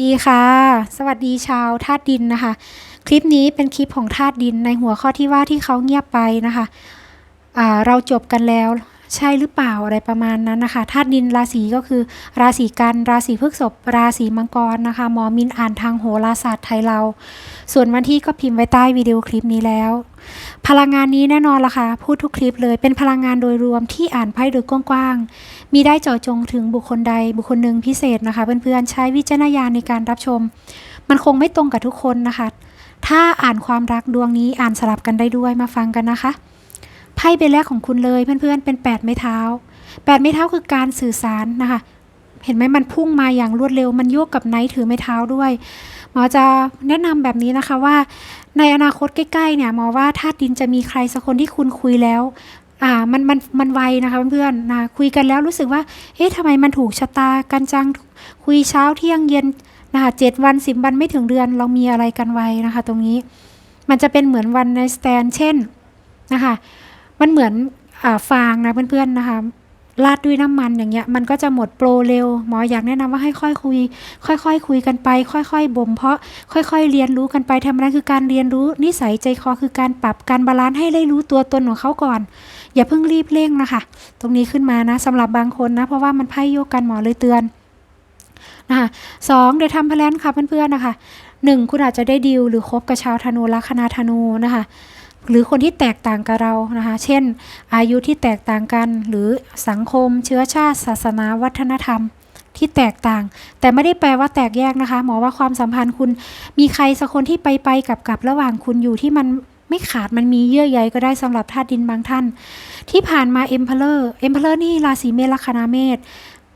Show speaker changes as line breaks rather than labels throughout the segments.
ดีค่ะ สวัสดีชาวธาตุดินนะคะ คลิปนี้เป็นคลิปของธาตุดินในหัวข้อที่ว่าที่เขาเงียบไปนะคะเราจบกันแล้วใช่หรือเปล่าอะไรประมาณนั้นนะคะธาตุดินราศีก็คือ ราศีกันราศีพฤษภราศีมังกรนะคะหมอมินอ่านทางโหราศาสตร์ไทยเรา ส่วนวันที่ก็พิมพ์ไว้ใต้วิดีโอคลิปนี้แล้ว พลังงานนี้แน่นอนละค่ะพูดทุกคลิปเลยเป็นพลังงานโดยรวมที่อ่านไพ่โดยกว้างๆมีได้เจาะจงถึงบุคคลใดบุคคลหนึ่งพิเศษนะคะ เพื่อนๆใช้วิจารณญาณในการรับชม มันคงไม่ตรงกับทุกคนนะคะ ถ้าอ่านความรักดวงนี้อ่านสลับกันได้ด้วยมาฟังกันนะคะไพ่ใบแรกของคุณเลยเพื่อนๆเป็น8ไม้เท้า8ไม้เท้าคือการสื่อสารนะคะ เห็นไหมมันพุ่งมาอย่างรวดเร็ว มันโยกกับไนท์ถือไม้เท้าด้วยหมอจะแนะนำแบบนี้นะคะว่า ในอนาคตใกล้ๆเนี่ยหมอว่าธาตุดินจะมีใครสักคนที่คุณคุยแล้วอ่ามันมันมันไวนะคะเพื่อนๆนะคุยกันแล้วรู้สึกว่าเอ๊ะทำไมมันถูกชะตากันจังคุยเช้าเที่ยงเย็นนะคะเจ็ดวันสิบวันไม่ถึงเดือนเรามีอะไรกันไวนะคะ ตรงนี้มันจะเป็นเหมือนวันในสแตนเช่นนะคะมันเหมือนอ่าฟางนะเพื่อนๆนะคะ ราดด้วยน้ำมันอย่างเงี้ยมันก็จะหมดโปรเร็ว หมออยากแนะนำว่าให้ค่อยคุย ค่อยๆคุยกันไป ค่อยๆบ่มเพาะค่อยๆ เรียนรู้กันไปทำนั้นคือการเรียนรู้นิสัยใจคอคือการปรับการบาลานซ์ให้ได้รู้ตัวตนของเขาก่อน อย่าเพิ่งรีบเร่งนะคะ ตรงนี้ขึ้นมานะสำหรับบางคนนะ เพราะว่ามันไพ่โยกกันหมอเลยเตือนนะคะสองเดี๋ยวทำแพลนค่ะเพื่อนๆนะคะหนึ่งคุณอาจจะได้ดีลหรือคบกับชาวธนูลัคนาธนูนะคะ หรือคนที่แตกต่างกับเรานะคะ เช่น อายุที่แตกต่างกัน หรือสังคม เชื้อชาติ ศาสนาวัฒนธรรมที่แตกต่าง แต่ไม่ได้แปลว่าแตกแยกนะคะ หมอว่าความสัมพันธ์คุณมีใครสักคนที่ไปไปกับกับระหว่างคุณอยู่ที่มันไม่ขาดมันมีเยื่อใยก็ได้สำหรับธาตุดินบางท่าน ที่ผ่านมาเอ็มเพลเลอร์เอ็มเพลเลอร์นี่ราศีเมษลัคนาเมษ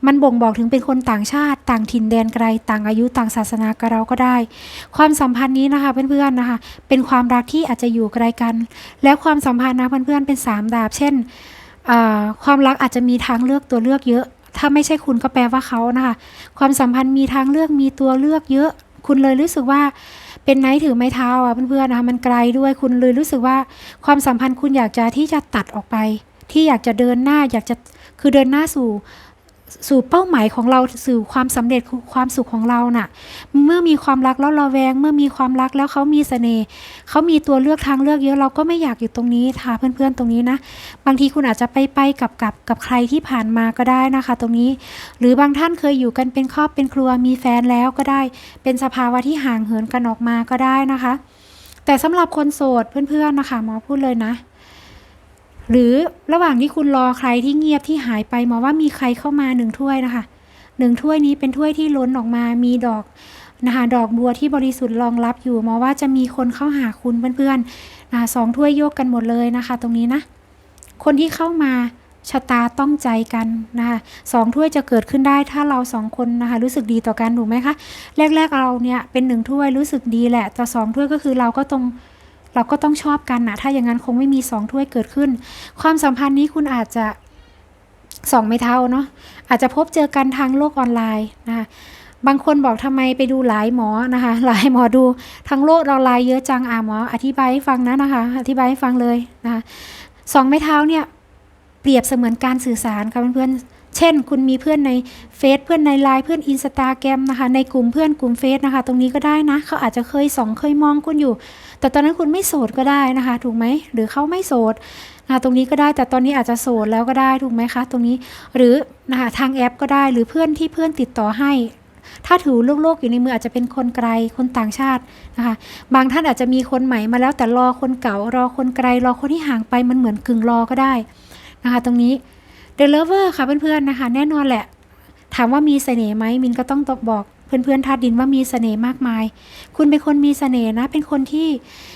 มันบ่งบอกถึงเป็นคนต่างชาติต่างถิ่นแดนไกล ต่างอายุต่างศาสนากับเราก็ได้ ความสัมพันธ์นี้นะคะเพื่อนๆนะคะ เป็นความรักที่อาจจะอยู่ไกลกัน แล้วความสัมพันธ์นะเพื่อนๆเป็นสามดาบ เช่น ความรักอาจจะมีทางเลือกตัวเลือกเยอะ ถ้าไม่ใช่คุณก็แปลว่าเขานะคะ ความสัมพันธ์มีทางเลือกมีตัวเลือกเยอะ คุณเลยรู้สึกว่าเป็นไนท์ถือไม้เท้าอะเพื่อนๆนะคะมันไกลด้วยคุณเลยรู้สึกว่าความสัมพันธ์คุณอยากจะที่จะตัดออกไป ที่อยากจะเดินหน้าอยากจะคือเดินหน้าสู่ สู่เป้าหมายของเราสู่ความสำเร็จความสุขของเราน่ะ เมื่อมีความรักแล้วเราแวง เมื่อมีความรักแล้วเขามีเสน่ห์เขามีตัวเลือกทางเลือกเยอะเราก็ไม่อยากอยู่ตรงนี้ค่ะเพื่อนๆตรงนี้นะ บางทีคุณอาจจะไปไปกับกับกับใครที่ผ่านมาก็ได้นะคะ ตรงนี้ หรือบางท่านเคยอยู่กันเป็นครอบเป็นครัวมีแฟนแล้วก็ได้ เป็นสภาวะที่ห่างเหินกันออกมาก็ได้นะคะ แต่สำหรับคนโสดเพื่อนๆนะคะหมอพูดเลยนะ หรือระหว่างที่คุณรอใครที่เงียบที่หายไปหมอว่ามีใครเข้ามาหนึ่งถ้วยนะคะหนึ่งถ้วยนี้เป็นถ้วยที่ล้นออกมามีดอกนะคะดอกบัวที่บริสุทธิ์รองรับอยู่หมอว่าจะมีคนเข้าหาคุณเพื่อนๆนะคะสองถ้วยโยกกันหมดเลยนะคะ ตรงนี้นะคนที่เข้ามาชะตาต้องใจกันนะคะสองถ้วยจะเกิดขึ้นได้ถ้าเราสองคนนะคะรู้สึกดีต่อกันถูกไหมคะแรกๆเราเนี่ยเป็นหนึ่งถ้วยรู้สึกดีแหละแต่สองถ้วยก็คือเราก็ต้อง เราก็ต้องชอบกันนะ ถ้าอย่างนั้นคงไม่มีสองถ้วยเกิดขึ้น ความสัมพันธ์นี้คุณอาจจะสองไม่เท่าเนาะอาจจะพบเจอกันทางโลกออนไลน์นะคะบางคนบอกทำไมไปดูหลายหมอนะคะหลายหมอดูทางโลกออนไลน์เยอะจังอะหมอ อธิบายให้ฟังนะนะคะ อธิบายให้ฟังเลยนะคะสองไม้เท้าเนี่ยเปรียบเสมือนการสื่อสารค่ะเพื่อนๆ เช่น คุณมีเพื่อนในเฟซเพื่อนในไลน์เพื่อนอินสตาแกรมนะคะ ในกลุ่มเพื่อนกลุ่มเฟซนะคะ ตรงนี้ก็ได้นะ เขาอาจจะเคยส่องเคยมองคุณอยู่ แต่ตอนนั้นคุณไม่โสดก็ได้นะคะ ถูกไหมหรือเขาไม่โสดนะะตรงนี้ก็ได้แต่ตอนนี้อาจจะโสดแล้วก็ได้ถูกไหมคะ ตรงนี้หรือนะคะทางแอปก็ได้หรือเพื่อนที่เพื่อนติดต่อให้ถ้าถือโลกอยู่ในมืออาจจะเป็นคนไกลคนต่างชาตินะคะ บางท่านอาจจะมีคนใหม่มาแล้วแต่รอคนเก่ารอคนไกล รอคนที่ห่างไปมันเหมือนกึ่งรอก็ได้นะคะ ตรงนี้ The Lover ค่ะเพื่อนๆนะคะ แน่นอนแหละ ถามว่ามีเสน่ห์ไหมมินก็ต้องตอบบอกเพื่อนๆธาตุดินว่ามีเสน่ห์มากมาย คุณเป็นคนมีเสน่ห์นะ เป็นคนที่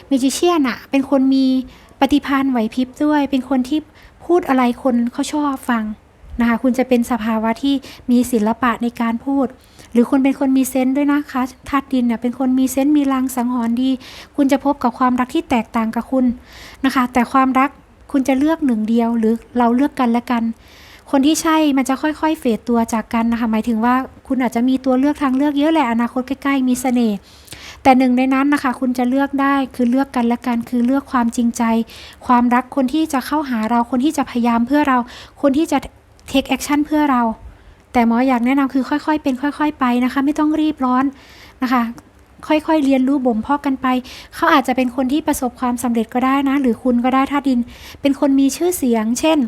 มิจิเชียนอะเป็นคนมีปฏิภาณไหวพริบด้วย เป็นคนที่พูดอะไรคนเขาชอบฟังนะคะ คุณจะเป็นสภาวะที่มีศิลปะในการพูด หรือคุณเป็นคนมีเซนส์ด้วยนะคะธาตุดินเนี่ยเป็นคนมีเซนส์มีลังสังหรณ์ดี คุณจะพบกับความรักที่แตกต่างกับคุณนะคะ แต่ความรัก คุณจะเลือกหนึ่งเดียวหรือเราเลือกกันและกัน คนที่ใช่มันจะค่อยๆ เฟดตัวจากกันนะคะ หมายถึงว่าคุณอาจจะมีตัวเลือกทางเลือกเยอะแหละอนาคตใกล้ๆมีเสน่ห์แต่หนึ่งในนั้นนะคะ คุณจะเลือกได้คือเลือกกันและกันคือเลือกความจริงใจ ความรักคนที่จะเข้าหาเราคนที่จะพยายามเพื่อเรา คนที่จะ take action เพื่อเรา แต่หมออยากแนะนำคือค่อยๆ เป็นค่อย ๆ ไปนะคะ ไม่ต้องรีบร้อนนะคะ ค่อยๆ เรียนรู้บ่มเพาะกันไป เขาอาจจะเป็นคนที่ประสบความสำเร็จก็ได้นะ หรือคุณก็ได้ธาดิน เป็นคนมีชื่อเสียง เช่น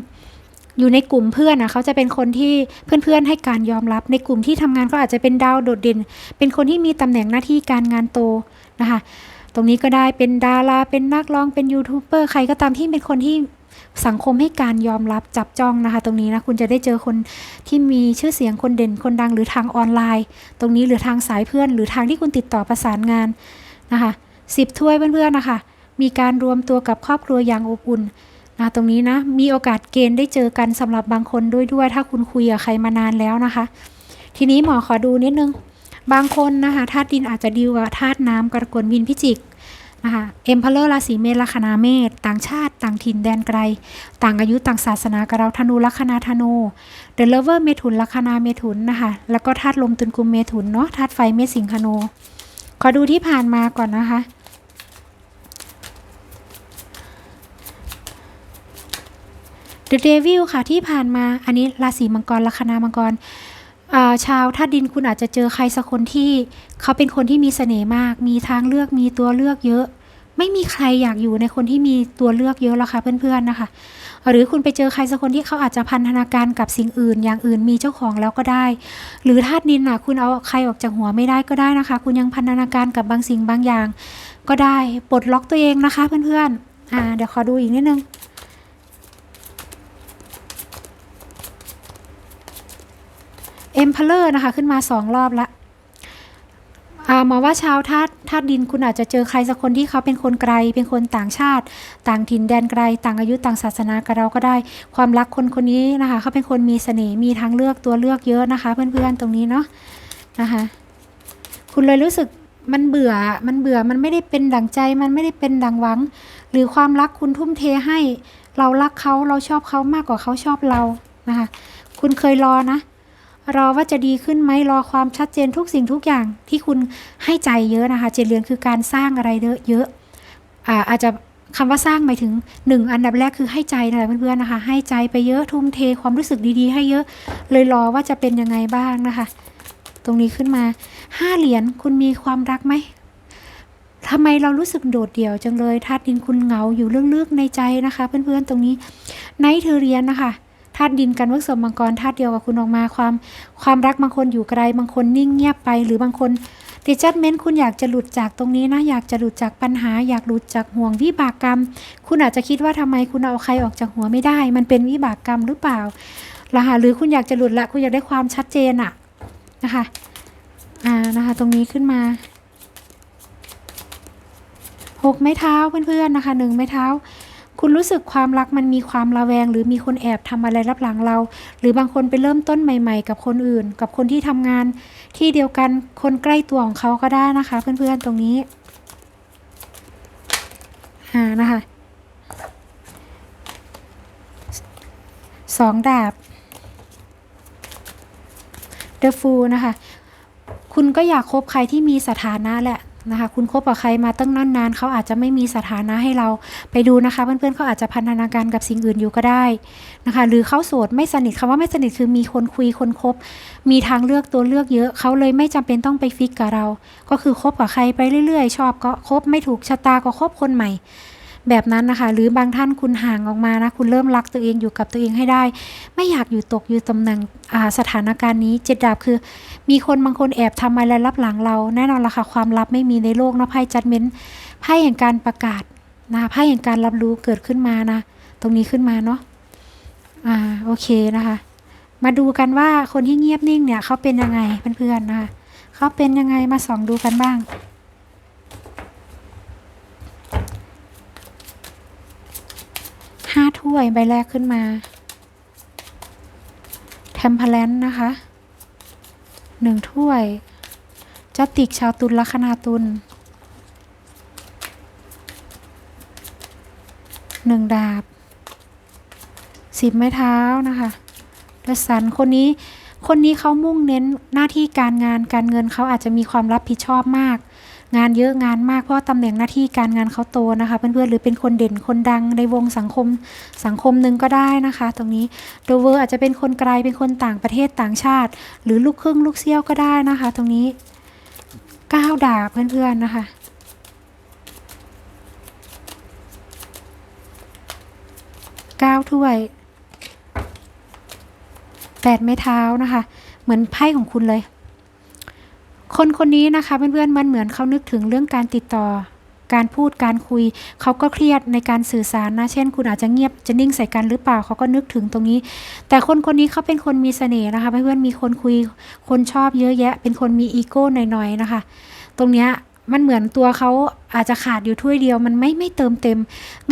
อยู่ในกลุ่มเพื่อนนะเขาจะเป็นคนที่เพื่อนๆ ให้การยอมรับ ในกลุ่มที่ทำงานก็อาจจะเป็นดาวโดดเด่น เป็นคนที่มีตำแหน่งหน้าที่การงานโตนะคะ ตรงนี้ก็ได้เป็นดารา เป็นนักร้อง เป็นยูทูบเบอร์ ใครก็ตามที่เป็นคนที่ สังคมให้การยอมรับจับจ้องนะคะ ตรงนี้นะคุณจะได้เจอคนที่มีชื่อเสียงคนเด่นคนดังหรือทางออนไลน์ ตรงนี้หรือทางสายเพื่อน หรือทางที่คุณติดต่อประสานงานนะคะสิบถ้วยเพื่อนๆนะคะ มีการรวมตัวกับครอบครัวอย่างอบอุ่นนะตรงนี้นะมีโอกาสเกณฑ์ได้เจอกันสำหรับบางคนด้วยด้วย ถ้าคุณคุยกับใครมานานแล้วนะคะ ทีนี้หมอขอดูนิดนึงบางคนนะคะธาตุดินอาจจะดีลกับธาตุน้ำกรกฎมินพิจิก นะคะเอ็มเพลเลอร์ราศีเมษลัคนาเมษต่างชาติ ต่างถิ่นแดนไกล ต่างอายุต่างศาสนากับเราธนูลัคนาธนูเดลเวอร์เมถุนลัคนาเมถุนนะคะแล้วก็ธาตุลมตุลกุมเมถุนเนาะธาตุไฟเมษสิงคโนขอดูที่ผ่านมาก่อนนะคะ The Devil ค่ะที่ผ่านมาอันนี้ราศีมังกรลัคนามังกร ชาวธาตุดินคุณอาจจะเจอใครสักคนที่ เขาเป็นคนที่มีเสน่ห์มาก มีทางเลือกมีตัวเลือกเยอะ ไม่มีใครอยากอยู่ในคนที่มีตัวเลือกเยอะหรอกค่ะเพื่อนๆนะคะ หรือคุณไปเจอใครสักคนที่เขาอาจจะพันธนาการกับสิ่งอื่น อย่างอื่นมีเจ้าของแล้วก็ได้ หรือธาตุดินน่ะ คุณเอาใครออกจากหัวไม่ได้ก็ได้นะคะ คุณยังพันธนาการกับบางสิ่งบางอย่าง ก็ได้ปลดล็อกตัวเองนะคะเพื่อนๆอ่าเดี๋ยวขอดูอีกนิดนึง เอ็มพลเลอร์นะคะ ขึ้นมาสองรอบละอ่าหมอว่าชาวธาตุธาตุดินคุณอาจจะเจอใครสักคนที่เขาเป็นคนไกล เป็นคนต่างชาติ ต่างถิ่นแดนไกล ต่างอายุต่างศาสนากับเราก็ได้ ความรักคนคนนี้นะคะเขาเป็นคนมีเสน่ห์มีทางเลือกตัวเลือกเยอะนะคะ เพื่อนๆตรงนี้เนาะนะคะ คุณเลยรู้สึกมันเบื่อมันเบื่อมันไม่ได้เป็นดังใจมันไม่ได้เป็นดังหวัง หรือความรักคุณทุ่มเทให้ เรารักเขาเราชอบเขามากกว่าเขาชอบเรานะคะ คุณเคยรอนะ รอว่าจะดีขึ้นไหมรอความชัดเจนทุกสิ่งทุกอย่างที่คุณให้ใจเยอะนะคะเจดเรียนคือการสร้างอะไรเยอะเยอะอาอาจจะคำว่าสร้างหมายถึงหนึ่งอันดับแรกคือให้ใจนะเพื่อนๆนะคะ ให้ใจไปเยอะทุ่มเทความรู้สึกดีๆ ให้เยอะ เลยรอว่าจะเป็นยังไงบ้างนะคะ ตรงนี้ขึ้นมาห้าเหรียญคุณมีความรักไหมทำไมเรารู้สึกโดดเดี่ยวจังเลยธาตุดินคุณเหงาอยู่ลึกๆในใจนะคะ เพื่อนๆตรงนี้ไนท์เทอเรียนนะคะ ธาตุดินกันวิร์กสมมังกรธาตุเดียวกับคุณออกมาความ ความรักบางคนอยู่ไกลบางคนนิ่งเงียบไป หรือบางคนติจัดเม้นคุณอยากจะหลุดจากตรงนี้นะ อยากจะหลุดจากปัญหา อยากหลุดจากห่วงวิบากกรรม คุณอาจจะคิดว่าทำไมคุณเอาใครออกจากหัวไม่ได้ มันเป็นวิบากกรรมหรือเปล่าล่ะค่ะหรือคุณอยากจะหลุดละคุณอยากได้ความชัดเจนอะนะคะอ่านะคะ ตรงนี้ขึ้นมาหกไม้เท้าเพื่อนๆนะคะหนึ่งไม้เท้า คุณรู้สึกความรักมันมีความระแวง หรือมีคนแอบทำอะไรรับหลังเรา หรือบางคนไปเริ่มต้นใหม่ ๆ กับคนอื่น กับคนที่ทำงานที่เดียวกันคนใกล้ตัวของเขาก็ได้นะคะ เพื่อนๆตรงนี้อ่านะคะสองดาบ The Fool นะคะ คุณก็อยากคบใครที่มีสถานะแหละ นะคะ คุณคบกับใครมาตั้งนานๆเขาอาจจะไม่มีสถานะให้เราไปดูนะคะ เพื่อนๆเขาอาจจะพันธนาการกับสิ่งอื่นอยู่ก็ได้นะคะ หรือเขาโสดไม่สนิทคำว่าไม่สนิทคือมีคนคุยคนคบ มีทางเลือกตัวเลือกเยอะเขาเลยไม่จำเป็นต้องไปฟิกกับเรา ก็คือคบกับใครไปเรื่อยๆ ชอบก็คบไม่ถูกชะตาก็คบคนใหม่ แบบนั้นนะคะ หรือบางท่านคุณห่างออกมานะ คุณเริ่มรักตัวเองอยู่กับตัวเองให้ได้ ไม่อยากอยู่ตกอยู่ตำแหน่งสถานการณ์นี้เจ็ดดาบคือ มีคนบางคนแอบทำอะไรรับหลังเรา แน่นอนละค่ะความลับไม่มีในโลกนะไพ่จัดเม้นไพ่แห่งการประกาศนะไพ่แห่งการรับรู้เกิดขึ้นมานะ ตรงนี้ขึ้นมาเนาะอ่าโอเคนะคะ มาดูกันว่าคนที่เงียบนิ่งเนี่ยเขาเป็นยังไงเพื่อนๆนะคะเขาเป็นยังไงมาส่องดูกันบ้าง ห้าถ้ วย ใบแรกขึ้นมาแทมเพลนนะคะหนึ่งถ้วยจัติกชาวตุลลัคนาตุลหนึ่งดาบสิบไม้เท้านะคะและสันคนนี้คนนี้เขามุ่งเน้นหน้าที่การงานการเงินเขาอาจจะมีความรับผิดชอบมาก งานเยอะงานมากเพราะตำแหน่งหน้าที่การงานเขาโตนะคะ เพื่อนๆหรือเป็นคนเด่นคนดังในวงสังคมสังคมหนึ่งก็ได้นะคะ ตรงนี้โดเวอร์อาจจะเป็นคนไกลเป็นคนต่างประเทศต่างชาติ หรือลูกครึ่งลูกเซี่ยวก็ได้นะคะ ตรงนี้ก้าวดาบเพื่อนๆนะคะก้าวถ้วยแปดไม้เท้านะคะ เหมือนไพ่ของคุณเลย คนคนนี้นะคะเพื่อนๆมันเหมือนเขานึกถึงเรื่องการติดต่อ การพูดการคุย เขาก็เครียดในการสื่อสารนะ เช่น คุณอาจจะเงียบจะนิ่งใส่กันหรือเปล่าเขาก็นึกถึงตรงนี้ แต่คนคนนี้เขาเป็นคนมีเสน่ห์นะคะเพื่อนๆมีคนคุย คนชอบเยอะแยะ เป็นคนมีอีโก้หน่อยๆนะคะ ตรงเนี้ย มันเหมือนตัวเขาอาจจะขาดอยู่ถ้วยเดียว มันไม่ไม่เติมเต็ม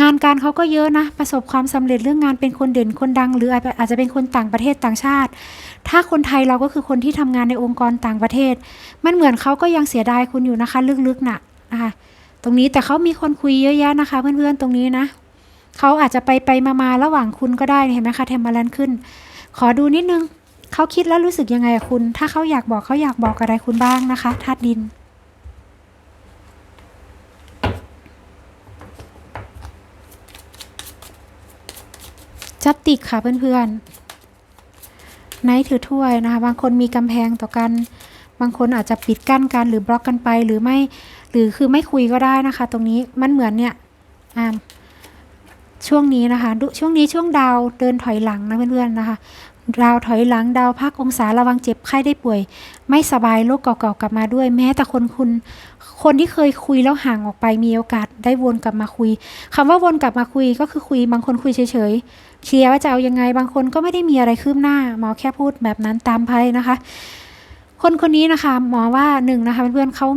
งานการเขาก็เยอะนะ ประสบความสำเร็จเรื่องงานเป็นคนเด่นคนดัง หรืออาจจะเป็นคนต่างประเทศต่างชาติ ถ้าคนไทยเราก็คือคนที่ทำงานในองค์กรต่างประเทศ มันเหมือนเขาก็ยังเสียดายคุณอยู่นะคะ ลึกๆน่ะนะคะตรงนี้แต่เขามีคนคุยเยอะแยะนะคะ เพื่อนๆตรงนี้นะเขาอาจจะไปไปมามาระหว่างคุณก็ได้เห็นไหมคะเทมเบอร์แลนขึ้น ขอดูนิดนึงเขาคิดแล้วรู้สึกยังไงคุณ ถ้าเขาอยากบอกเขาอยากบอกอะไรคุณบ้างนะคะธาตุดิน จัดติกค่ะเพื่อนๆไนท์ถือถ้วยนะคะ บางคนมีกำแพงต่อกัน บางคนอาจจะปิดกั้นกันหรือบล็อกกันไปหรือไม่ หรือคือไม่คุยก็ได้นะคะ ตรงนี้มันเหมือนเนี่ยอ่าช่วงนี้นะคะดูช่วงนี้ช่วงดาวเดินถอยหลังนะเพื่อนๆนะคะ ดาวถอยหลังดาวพักองศาระวังเจ็บไข้ได้ป่วย ไม่สบายโรคเก่าๆกลับมาด้วย แม้แต่คนคุณ คนที่เคยคุยแล้วห่างออกไปมีโอกาสได้วนกลับมาคุยคำว่าวนกลับมาคุยก็คือคุยบางคนคุยเฉยๆเชียร์ว่าจะเอายังไงบางคนก็ไม่ได้มีอะไรคืบหน้าหมอแค่พูดแบบนั้นตามไพ่นะคะ คนคนนี้นะคะ หมอว่าหนึ่งนะคะเพื่อนๆเขา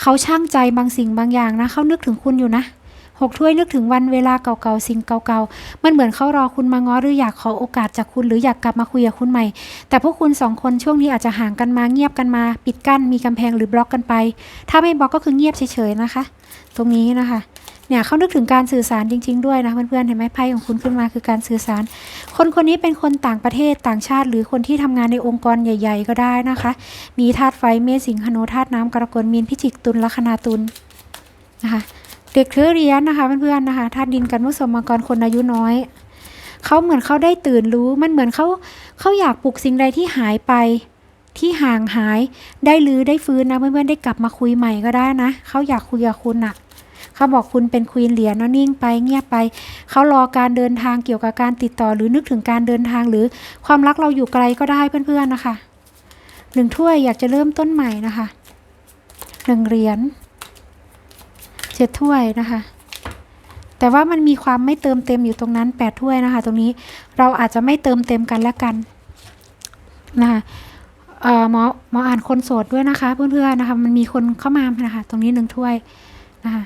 เขาช่างใจบางสิ่งบางอย่างนะเขานึกถึงคุณอยู่นะ หกถ้วยนึกถึงวันเวลาเก่าๆสิ่งเก่าๆ มันเหมือนเขารอคุณมาง้อหรืออยากขอโอกาสจากคุณหรืออยากกลับมาคุยกับคุณใหม่ แต่พวกคุณสองคนช่วงนี้อาจจะห่างกันมาเงียบกันมา ปิดกั้นมีกำแพงหรือบล็อกกันไป ถ้าไม่บล็อกก็คือเงียบเฉยๆนะคะ ตรงนี้นะคะเนี่ยเขานึกถึงการสื่อสารจริง ๆ ด้วยนะเพื่อนๆเห็นไหมไพ่ของคุณขึ้นมาคือการสื่อสาร คนคนนี้เป็นคนต่างประเทศต่างชาติ หรือคนที่ทำงานในองค์กรใหญ่ ๆ ก็ได้นะคะ มีธาตุไฟเมษสิงหโนธาตุน้ำกรกฎมีนพิจิกตุลลัคนาตุลนะคะ เด็กเทือเรียนนะคะเพื่อนๆนะคะธาตุดินกันมุสมังกรคนอายุน้อยเขาเหมือนเขาได้ตื่นรู้ มันเหมือนเขาเขาอยากปลุกสิ่งใดที่หายไป ที่ห่างหายได้ลือได้ฟื้นนะเพื่อนๆได้กลับมาคุยใหม่ก็ได้นะเขาอยากคุยกับคุณอะเขาบอกคุณเป็นควีนเหรียญนะนิ่งไปเงียบไป เขารอการเดินทางเกี่ยวกับการติดต่อหรือนึกถึงการเดินทางหรือความรักเราอยู่ไกลก็ได้เพื่อนๆนะคะหนึ่งถ้วยอยากจะเริ่มต้นใหม่นะคะหนึ่งเหรียญ เจ็ดถ้วยนะคะ แต่ว่ามันมีความไม่เติมเต็มอยู่ตรงนั้นแปดถ้วยนะคะ ตรงนี้เราอาจจะไม่เติมเต็มกันและกันนะคะเอ่อหมอหมออ่านคนโสดด้วยนะคะ เพื่อนๆนะคะ มันมีคนเข้ามานะคะ ตรงนี้หนึ่งถ้วยนะคะ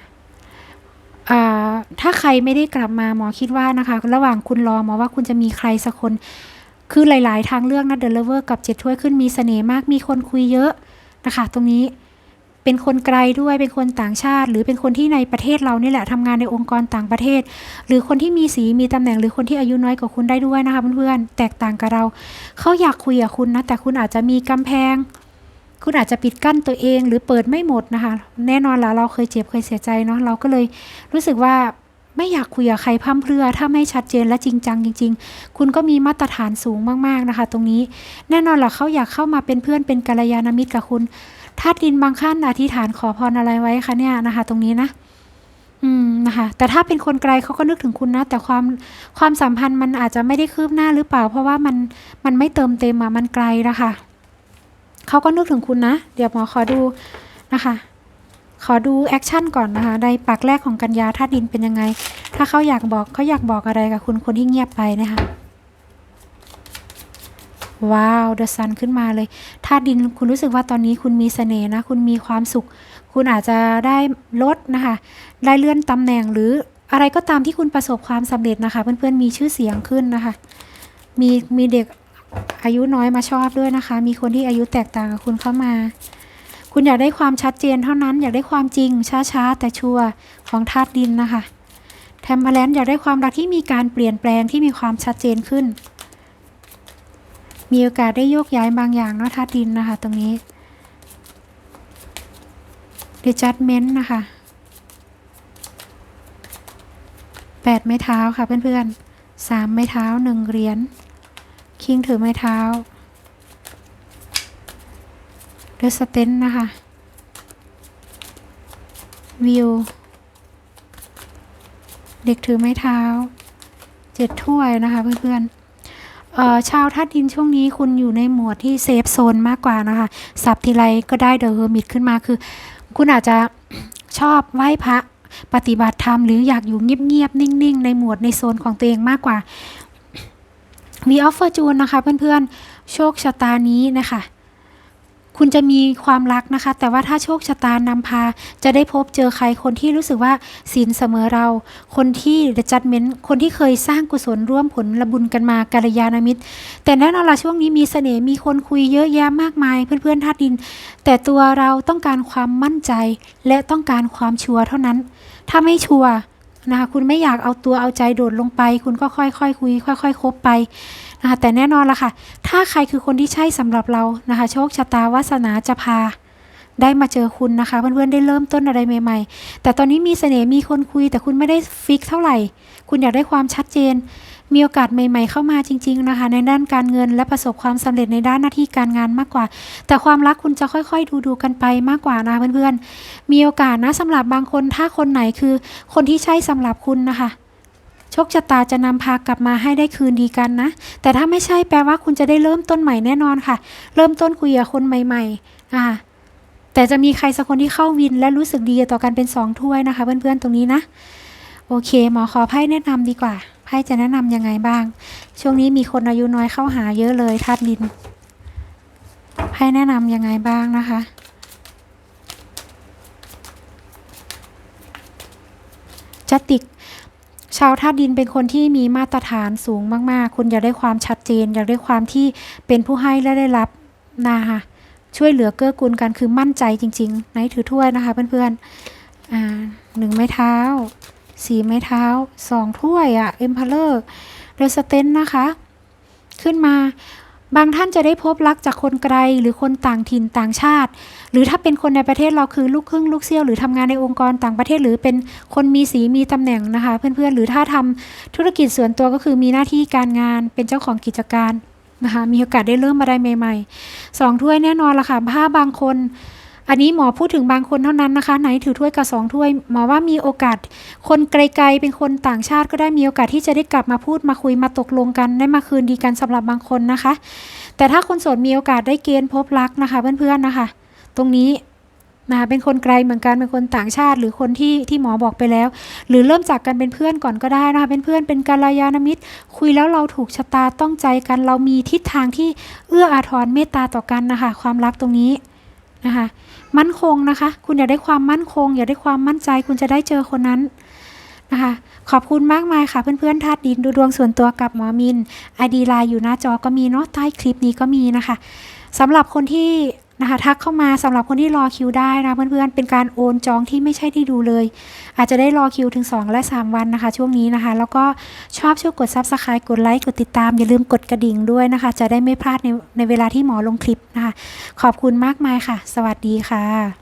อ่าถ้าใครไม่ได้กลับมาหมอคิดว่านะคะ ระหว่างคุณรอหมอว่าคุณจะมีใครสักคน คือหลาย ๆ ทางเลือกนะเดลเลเวอร์กับเจ็ดถ้วยขึ้นมีเสน่ห์มากมีคนคุยเยอะนะคะ ตรงนี้ เป็นคนไกลด้วยเป็นคนต่างชาติ หรือเป็นคนที่ในประเทศเรานี่แหละทำงานในองค์กรต่างประเทศ หรือคนที่มีสีมีตำแหน่งหรือคนที่อายุน้อยกว่าคุณได้ด้วยนะคะเพื่อนๆแตกต่างกับเรา เขาอยากคุยกับคุณนะแต่คุณอาจจะมีกำแพง คุณอาจจะปิดกั้นตัวเองหรือเปิดไม่หมดนะคะ แน่นอนละเราเคยเจ็บเคยเสียใจเนาะเราก็เลยรู้สึกว่าไม่อยากคุยกับใครพร่ำเพรื่อ ถ้าไม่ชัดเจนและจริงจังจริง ๆ คุณก็มีมาตรฐานสูงมากๆนะคะ ตรงนี้ แน่นอนหละเขาอยากเข้ามาเป็นเพื่อนเป็นกัลยาณมิตรกับคุณ ธาตุดินบางขั้นอธิษฐานขอพรอะไรไว้คะเนี่ยนะคะ ตรงนี้นะ อืมนะคะ แต่ถ้าเป็นคนไกลเขาก็นึกถึงคุณนะ แต่ความความสัมพันธ์มันอาจจะไม่ได้คืบหน้าหรือเปล่า เพราะว่ามันมันไม่เติมเต็มอะมันไกลนะคะเขาก็นึกถึงคุณนะ เดี๋ยวหมอขอดูนะคะ ขอดูแอคชั่นก่อนนะคะในปากแรกของกัญญาธาตุดินเป็นยังไง ถ้าเขาอยากบอกเขาอยากบอกอะไรกับคุณคนที่เงียบไปนะคะ ว้าวเดอะซันขึ้นมาเลยธาตุดินคุณรู้สึกว่าตอนนี้คุณมีเสน่ห์นะ คุณมีความสุข คุณอาจจะได้ลดนะคะ ได้เลื่อนตำแหน่งหรืออะไรก็ตามที่คุณประสบความสำเร็จนะคะ เพื่อนๆมีชื่อเสียงขึ้นนะคะ มีมีเด็กอายุน้อยมาชอบด้วยนะคะ มีคนที่อายุแตกต่างกับคุณเข้ามา คุณอยากได้ความชัดเจนเท่านั้น อยากได้ความจริงช้าๆแต่ชัวร์ของธาตุดินนะคะแทมเพลนอยากได้ความรักที่มีการเปลี่ยนแปลงที่มีความชัดเจนขึ้น มีโอกาสได้โยกย้ายบางอย่างเนาะธาตุดินนะคะ ตรงนี้ adjustment นะคะแปดไม้เท้าค่ะเพื่อนๆสามไม้เท้าหนึ่งเหรียญคิงถือไม้เท้าเดสเตนนะคะวิวเด็กถือไม้เท้าเจ็ดถ้วยนะคะเพื่อนๆ ชาวธาตุดินช่วงนี้คุณอยู่ในหมวดที่เซฟโซนมากกว่านะคะสับทีไรก็ได้เดอะเฮอร์มิตขึ้นมาคือ คุณอาจจะชอบไหว้พระปฏิบัติธรรมหรืออยากอยู่เงียบๆนิ่ง ๆ ในหมวดในโซนของตัวเองมากกว่า We offer June นะคะเพื่อนๆ โชคชะตานี้นะคะ คุณจะมีความรักนะคะ แต่ว่าถ้าโชคชะตานำพา จะได้พบเจอใครคนที่รู้สึกว่าศีลเสมอเรา คนที่ the judgment คนที่เคยสร้างกุศลร่วมผลระบุญกันมากัลยาณมิตร แต่แน่นอนละช่วงนี้มีเสน่ห์มีคนคุยเยอะแยะมากมายเพื่อนๆธาตุดิน แต่ตัวเราต้องการความมั่นใจและต้องการความชัวร์เท่านั้น ถ้าไม่ชัวร์ นะคะคุณไม่อยากเอาตัวเอาใจโดดลงไป คุณก็ค่อยๆคคุย ค่อยๆคบไปนะคะแต่แน่นอนละค่ะ ถ้าใครคือคนที่ใช่สำหรับเรานะคะ โชคชะตาวาสนาจะพาได้มาเจอคุณนะคะเพื่อนๆได้เริ่มต้นอะไรใหม่ ๆ แต่ตอนนี้มีเสน่ห์มีคนคุย แต่คุณไม่ได้ฟิกเท่าไหร่ คุณอยากได้ความชัดเจน มีโอกาสใหม่ ๆเข้ามาจริง ๆ นะคะ ในด้านการเงินและประสบความสำเร็จในด้านหน้าที่การงานมากกว่า แต่ความรักคุณจะค่อยๆ ดูๆกันไปมากกว่านะเพื่อนๆ มีโอกาสนะสำหรับบางคนถ้าคนไหนคือคนที่ใช่สำหรับคุณนะคะโชคชะตาจะนำพากลับมาให้ได้คืนดีกันนะ แต่ถ้าไม่ใช่แปลว่าคุณจะได้เริ่มต้นใหม่แน่นอนค่ะ เริ่มต้นคุยกับคนใหม่ๆ อ่า แต่จะมีใครสักคนที่เข้าวินและรู้สึกดีต่อกันเป็นสองถ้วยนะคะ เพื่อนๆ ตรงนี้นะ โอเค หมอขอไพ่แนะนำดีกว่า ไพ่จะแนะนำยังไงบ้าง ช่วงนี้มีคนอายุน้อยเข้าหาเยอะเลยธาตุดินไพ่แนะนำยังไงบ้างนะคะจติกชาวธาตุดินเป็นคนที่มีมาตรฐานสูงมาก ๆ คุณอยากได้ความชัดเจน อยากได้ความที่เป็นผู้ให้และได้รับนะคะช่วยเหลือเกื้อกูลกันคือมั่นใจจริงๆไหนถือถ้วยนะคะเพื่อนๆหนึ่งไม้เท้า สีไม้เท้าสองถ้วยอะเอ็มพาเลอร์เรสเตนนะคะ ขึ้นมาบางท่านจะได้พบรักจากคนไกลหรือคนต่างถิ่นต่างชาติ หรือถ้าเป็นคนในประเทศเราคือลูกครึ่งลูกเซี่ยวหรือทำงานในองค์กรต่างประเทศ หรือเป็นคนมีสีมีตำแหน่งนะคะ เพื่อนๆหรือถ้าทำธุรกิจส่วนตัวก็คือมีหน้าที่การงานเป็นเจ้าของกิจการนะคะมีโอกาสได้เริ่มอะไรใหม่ๆสองถ้วยแน่นอนละค่ะถ้าบางคน อันนี้หมอพูดถึงบางคนเท่านั้นนะคะ ไหนถือถ้วยกับสองถ้วย หมอว่ามีโอกาส คนไกลๆเป็นคนต่างชาติก็ได้มีโอกาสที่จะได้กลับมาพูดมาคุยมาตกลงกันได้มาคืนดีกันสำหรับบางคนนะคะ แต่ถ้าคนโสดมีโอกาสได้เกณฑ์พบรักนะคะเพื่อนๆนะคะ ตรงนี้นะคะเป็นคนไกลเหมือนกันเป็นคนต่างชาติ หรือคนที่ที่หมอบอกไปแล้ว หรือเริ่มจากกันเป็นเพื่อนก่อนก็ได้นะคะเป็นเพื่อนเป็นกัลยาณมิตร คุยแล้วเราถูกชะตาต้องใจกัน เรามีทิศทางที่เอื้ออาทรเมตตาต่อกันนะคะความรักตรงนี้ นะคะ มั่นคงนะคะ คุณอยากได้ความมั่นคง อยากได้ความมั่นใจ คุณจะได้เจอคนนั้นนะคะ ขอบคุณมากมายค่ะ เพื่อนๆธาตุดินดูดวงส่วนตัวกับหมอมินไอดีไลน์อยู่หน้าจอก็มีเนาะใต้คลิปนี้ก็มีนะคะสำหรับคนที่ นะคะทักเข้ามาสำหรับคนที่รอคิวได้นะเพื่อนๆเป็นการโอนจองที่ไม่ใช่ที่ดูเลย อาจจะได้รอคิวถึง 2 และ 3 วันนะคะ ช่วงนี้นะคะ แล้วก็ชอบช่วยกด Subscribe กดไลค์กดติดตาม อย่าลืมกดกระดิ่งด้วยนะคะ จะได้ไม่พลาดในในเวลาที่หมอลงคลิปนะคะ ขอบคุณมากมายค่ะ สวัสดีค่ะ